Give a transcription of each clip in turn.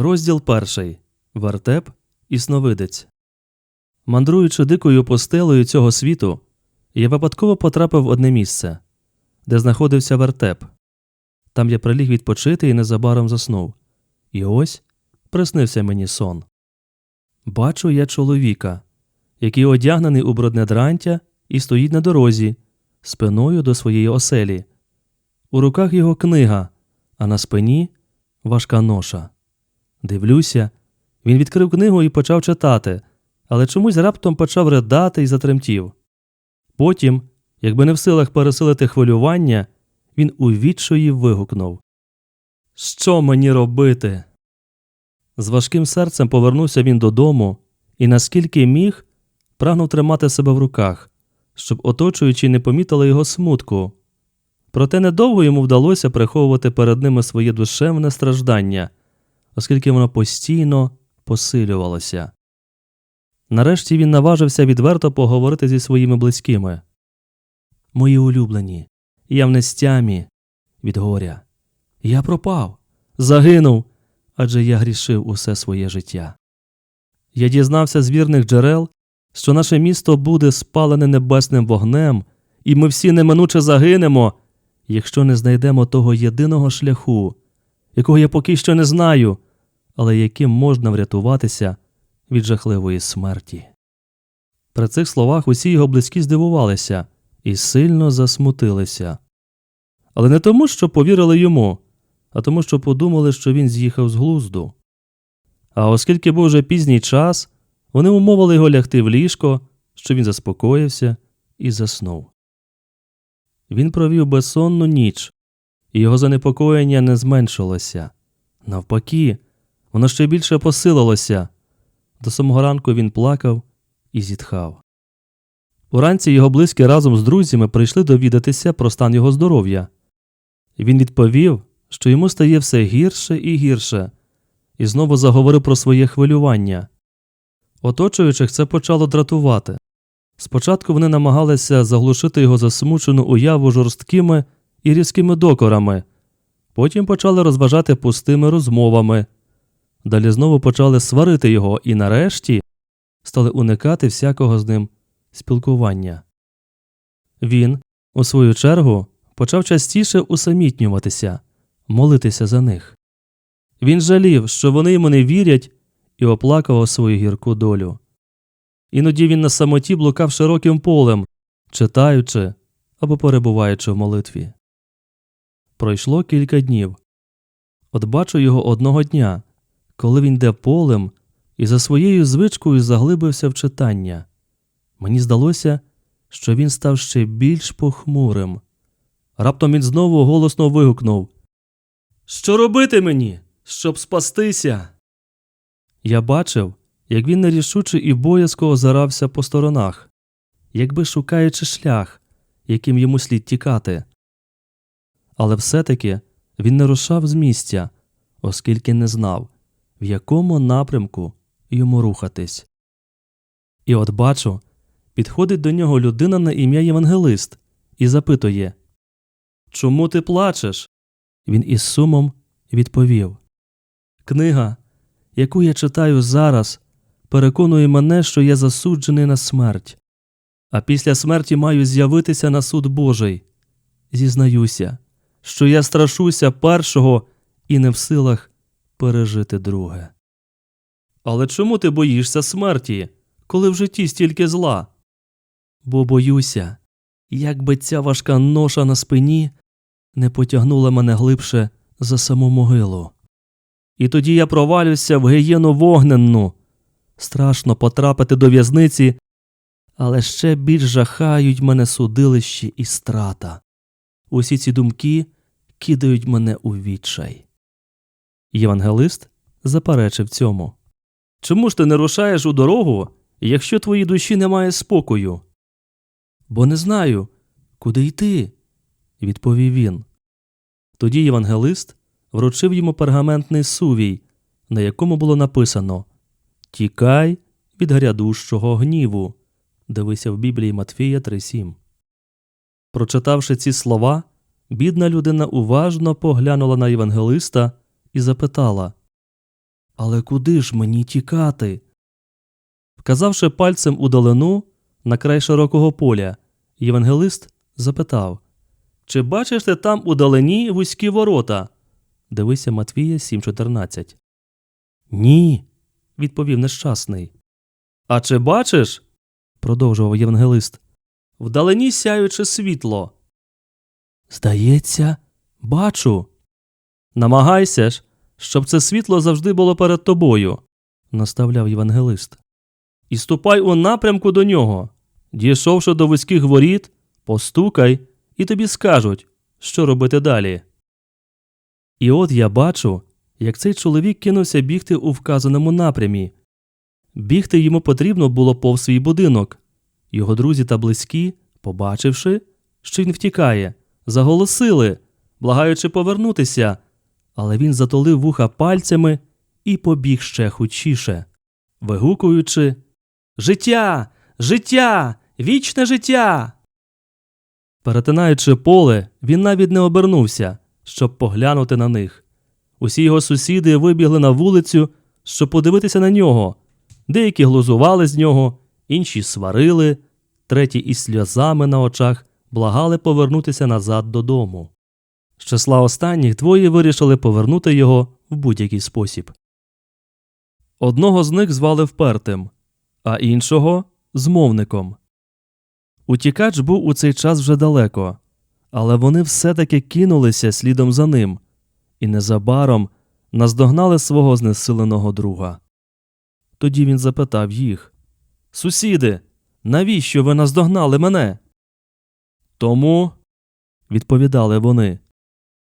Розділ перший. Вертеп і сновидець. Мандруючи дикою постелею цього світу, я випадково потрапив в одне місце, де знаходився вертеп. Там я приліг відпочити і незабаром заснув. І ось приснився мені сон. Бачу я чоловіка, який одягнений у брудне дрантя і стоїть на дорозі, спиною до своєї оселі. У руках його книга, а на спині важка ноша. Дивлюся, він відкрив книгу і почав читати, але чомусь раптом почав ридати і затремтів. Потім, якби не в силах пересилити хвилювання, він у вигукнув Що мені робити? З важким серцем повернувся він додому і, наскільки міг, прагнув тримати себе в руках, щоб оточуючі не помітили його смутку. Проте недовго йому вдалося приховувати перед ними своє душевне страждання, оскільки воно постійно посилювалося. Нарешті він наважився відверто поговорити зі своїми близькими. Мої улюблені, я в нестямі від горя. Я пропав, загинув, адже я грішив усе своє життя. Я дізнався з вірних джерел, що наше місто буде спалене небесним вогнем, і ми всі неминуче загинемо, якщо не знайдемо того єдиного шляху, якого я поки що не знаю, але яким можна врятуватися від жахливої смерті. При цих словах усі його близькі здивувалися і сильно засмутилися. Але не тому, що повірили йому, а тому, що подумали, що він з'їхав з глузду. А оскільки був вже пізній час, вони умовили його лягти в ліжко, щоб він заспокоївся і заснув. Він провів безсонну ніч, і його занепокоєння не зменшилося. Навпаки, воно ще більше посилилося. До самого ранку він плакав і зітхав. Уранці його близькі разом з друзями прийшли довідатися про стан його здоров'я. Він відповів, що йому стає все гірше і гірше, і знову заговорив про своє хвилювання. Оточуючих це почало дратувати. Спочатку вони намагалися заглушити його засмучену уяву жорсткими і різкими докорами, потім почали розважати пустими розмовами. Далі знову почали сварити його і, нарешті, стали уникати всякого з ним спілкування. Він, у свою чергу, почав частіше усамітнюватися, молитися за них. Він жалів, що вони йому не вірять, і оплакував свою гірку долю. Іноді він на самоті блукав широким полем, читаючи або перебуваючи в молитві. Пройшло кілька днів. От бачу його одного дня, коли він йде полем і за своєю звичкою заглибився в читання. Мені здалося, що він став ще більш похмурим. Раптом він знову голосно вигукнув Що робити мені, щоб спастися? Я бачив, як він нерішуче і боязко озирався по сторонах, якби шукаючи шлях, яким йому слід тікати. Але все-таки він не рушав з місця, оскільки не знав, в якому напрямку йому рухатись. І от бачу, підходить до нього людина на ім'я Євангелист і запитує Чому ти плачеш? Він із сумом відповів Книга, яку я читаю зараз, переконує мене, що я засуджений на смерть, а після смерті маю з'явитися на суд Божий. Зізнаюся, що я страшуся першого і не в силах пережити друге. Але чому ти боїшся смерті, коли в житті стільки зла? Бо боюся, як би ця важка ноша на спині не потягнула мене глибше за саму могилу. І тоді я провалюся в гієну вогненну. Страшно потрапити до в'язниці, але ще більш жахають мене судилищі і страта. Усі ці думки кидають мене у відчай. Євангелист заперечив цьому. Чому ж ти не рушаєш у дорогу, якщо твоїй душі немає спокою? Бо не знаю, куди йти, відповів він. Тоді євангелист вручив йому пергаментний сувій, на якому було написано Тікай від грядущого гніву. Дивися в Біблії Матфія 3.7. Прочитавши ці слова, бідна людина уважно поглянула на євангелиста і запитала Але куди ж мені тікати? Вказавши пальцем у долину на край широкого поля, євангелист запитав Чи бачиш ти там у далині вузькі ворота? Дивися Матвія 7.14. Ні, відповів нещасний. А чи бачиш? продовжував євангелист. Вдалині сяюче світло. Здається, бачу. Намагайся ж, щоб це світло завжди було перед тобою, наставляв євангелист. І ступай у напрямку до нього. Дійшовши до вузьких воріт, постукай, і тобі скажуть, що робити далі. І от я бачу, як цей чоловік кинувся бігти у вказаному напрямі. Бігти йому потрібно було повз свій будинок. Його друзі та близькі, побачивши, що він втікає, заголосили, благаючи повернутися, але він затолив вуха пальцями і побіг ще хучіше, вигукуючи Життя! Життя! Вічне життя! Перетинаючи поле, він навіть не обернувся, щоб поглянути на них. Усі його сусіди вибігли на вулицю, щоб подивитися на нього. Деякі глузували з нього, інші сварили, треті із сльозами на очах благали повернутися назад додому. З числа останніх двоє вирішили повернути його в будь-який спосіб. Одного з них звали впертим, а іншого змовником. Утікач був у цей час вже далеко, але вони все таки кинулися слідом за ним і незабаром наздогнали свого знесиленого друга. Тоді він запитав їх Сусіди, навіщо ви наздогнали мене? Тому, відповідали вони,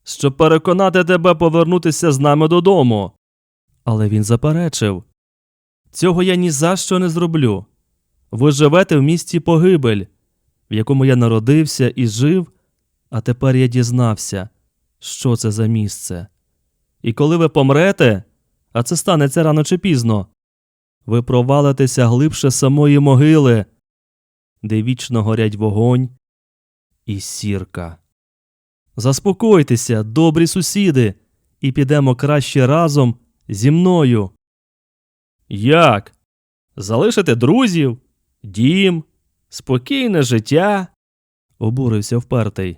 щоб переконати тебе повернутися з нами додому. Але він заперечив Цього я ні за що не зроблю. Ви живете в місті погибель, в якому я народився і жив, а тепер я дізнався, що це за місце. І коли ви помрете, а це станеться рано чи пізно, ви провалитеся глибше самої могили, де вічно горять вогонь і сірка. Заспокойтеся, добрі сусіди, і підемо краще разом зі мною. Як? Залишити друзів, дім, спокійне життя? обурився впертий.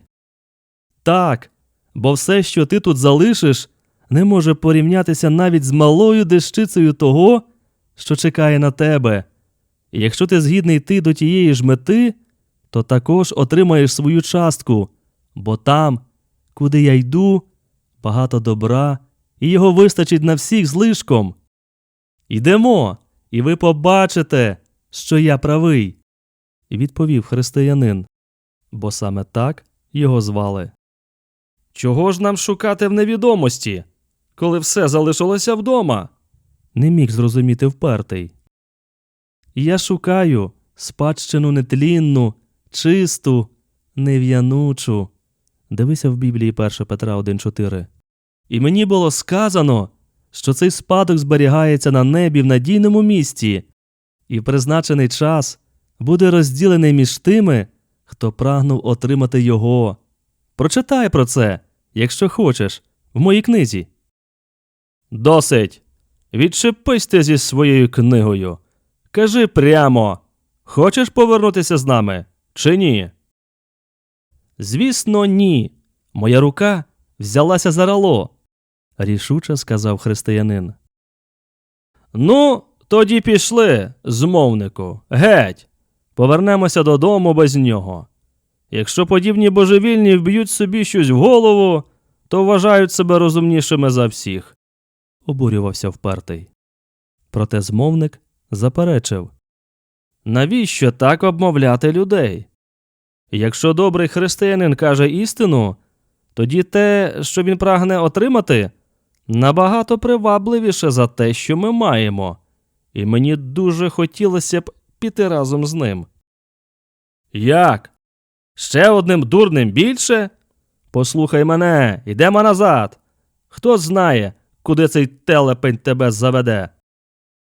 Так, бо все, що ти тут залишиш, не може порівнятися навіть з малою дещицею того, що чекає на тебе. І якщо ти згідний йти до тієї ж мети, то також отримаєш свою частку, бо там, куди я йду, багато добра, і його вистачить на всіх злишком. Йдемо, і ви побачите, що я правий, відповів християнин, бо саме так його звали. Чого ж нам шукати в невідомості, коли все залишилося вдома? не міг зрозуміти впертий. Я шукаю спадщину нетлінну, чисту, нев'янучу. Дивися в Біблії 1 Петра 1.4. І мені було сказано, що цей спадок зберігається на небі в надійному місці, і в призначений час буде розділений між тими, хто прагнув отримати його. Прочитай про це, якщо хочеш, в моїй книзі. Досить. Відчепись ти зі своєю книгою. Кажи прямо, хочеш повернутися з нами чи ні? Звісно, ні. Моя рука взялася за рало, рішуче сказав християнин. Ну, тоді пішли, змовнику, геть. Повернемося додому без нього. Якщо подібні божевільні вб'ють собі щось в голову, то вважають себе розумнішими за всіх, обурювався впертий. Проте змовник заперечив Навіщо так обмовляти людей? Якщо добрий християнин каже істину, тоді те, що він прагне отримати, набагато привабливіше за те, що ми маємо, і мені дуже хотілося б піти разом з ним. Як? Ще одним дурним більше? Послухай мене, йдемо назад. Хто знає, куди цей телепень тебе заведе?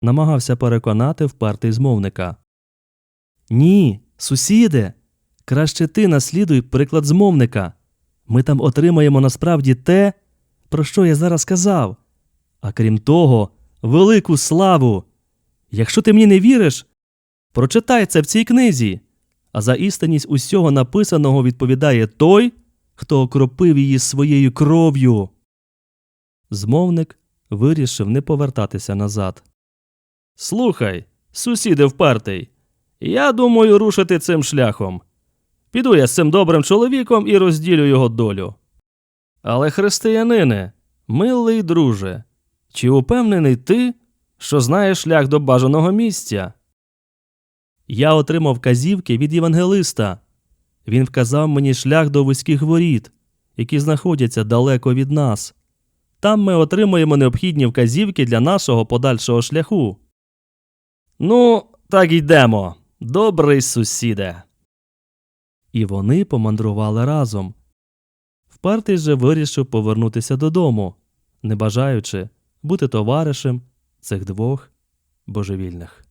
намагався переконати впертий змовника. Ні, сусіде, краще ти наслідуй приклад змовника. Ми там отримаємо насправді те, про що я зараз сказав. А крім того, велику славу. Якщо ти мені не віриш, прочитай це в цій книзі. А за істинність усього написаного відповідає той, хто окропив її своєю кров'ю. Змовник вирішив не повертатися назад. Слухай, сусіде впертий, я думаю рушити цим шляхом. Піду я з цим добрим чоловіком і розділю його долю. Але, християнине, милий друже, чи упевнений ти, що знаєш шлях до бажаного місця? Я отримав казівки від євангелиста. Він вказав мені шлях до вузьких воріт, які знаходяться далеко від нас. Там ми отримуємо необхідні вказівки для нашого подальшого шляху. Ну, так йдемо, добрий сусіде. І вони помандрували разом. Впертий же вирішив повернутися додому, не бажаючи бути товаришем цих двох божевільних.